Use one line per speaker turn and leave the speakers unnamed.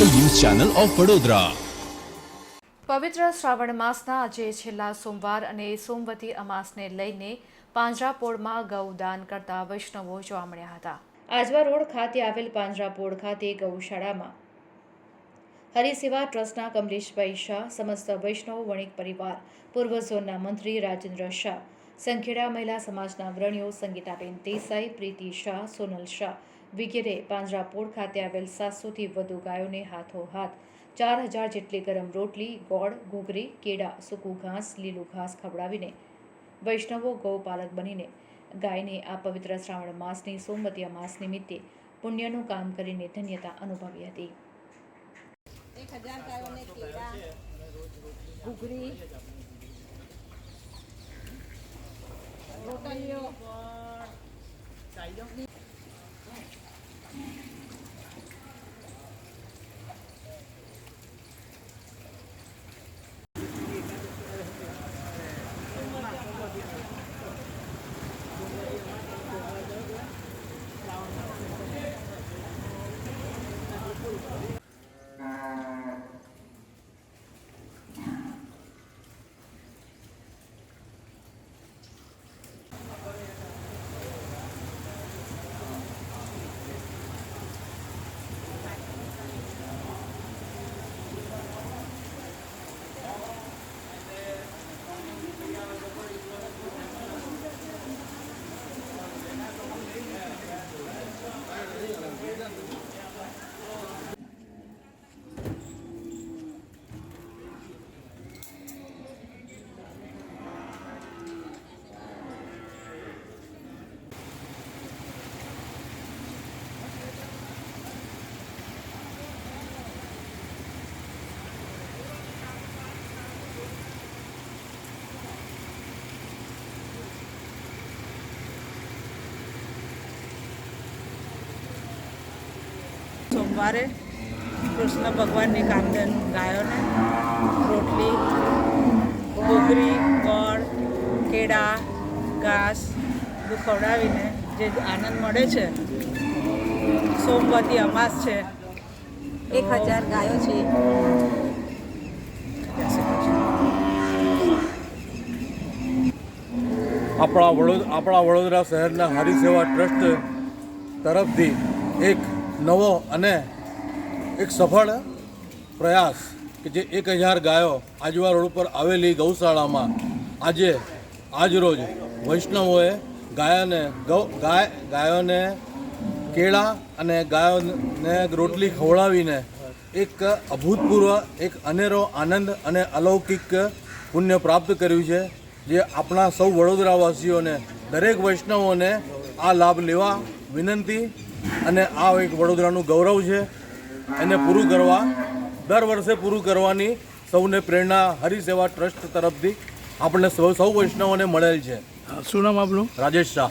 Channel of Vadodara.
પવિત્ર શ્રાવણ માસના આજે છેલ્લા સોમવાર અને સોમવતી અમાસને લઈને પાંજરાપોળમાં ગૌદાન કરતા વૈષ્ણવો જોવા મળ્યા હતા. આજવા રોડ ખાતે આવેલ પાંજરાપોળ ખાતે ગૌશાળામાં હરિસેવા ટ્રસ્ટના કમલેશભાઈ શાહ, સમસ્ત વૈષ્ણવ વણિક પરિવાર, પૂર્વ ઝોનના મંત્રી રાજેન્દ્ર શાહ સંખેડા મહિલા સમાજના અગ્રણીઓ સંગીતાબેન દેસાઈ, પ્રીતિ શાહ, સોનલ શાહ વગેરે પાંજરાપોળ ખાતે આવેલ સાતસોથી વધુ ગાયોને હાથોહાથ ચાર હજાર જેટલી ગરમ રોટલી, ગોળ, ઘૂઘરી, કેળા, સૂકું ઘાસ, લીલું ઘાસ ખવડાવીને વૈષ્ણવો ગૌપાલક બનીને ગાયને આ પવિત્ર શ્રાવણ માસની સોમવતી અમાસ નિમિત્તે પુણ્યનું કામ કરીને ધન્યતા અનુભવી હતી.
એક હજાર ગાયોને કેળા, ઘૂઘરી video chạy đi
સોમવારે કૃષ્ણ ભગવાનની કામધેન ગાયોને રોટલી ઘૂઘરી ગોળ કેળા ઘાસ બધું ખવડાવીને જે આનંદ મળે છે સોમવતી અમાસ છે
એક હજાર ગાયો છે.
આપણા વડોદરા આપણા વડોદરા શહેરના હરિસેવા ટ્રસ્ટ તરફથી એક નવો અને એક સફળ પ્રયાસ કે જે એક હજાર ગાયો આજવા રોડ ઉપર આવેલી ગૌશાળામાં આજે આજરોજ વૈષ્ણવોએ ગાયોને ગૌ, ગાય, ગાયોને કેળા અને ગાયોને રોટલી ખવડાવીને એક અભૂતપૂર્વ, એક અનેરો આનંદ અને અલૌકિક પુણ્ય પ્રાપ્ત કર્યું છે, જે આપણા સૌ વડોદરાવાસીઓને, દરેક વૈષ્ણવોને આ લાભ લેવા વિનંતી અને આ એક વડોદરાનું ગૌરવ છે. એને પૂરું કરવા દર વર્ષે પૂરું કરવાની સૌને પ્રેરણા હરિસેવા ટ્રસ્ટ તરફથી આપણને સૌ સૌ વૈષ્ણવોને મળેલ છે.
શું નામ આપનું?
રાજેશ શાહ.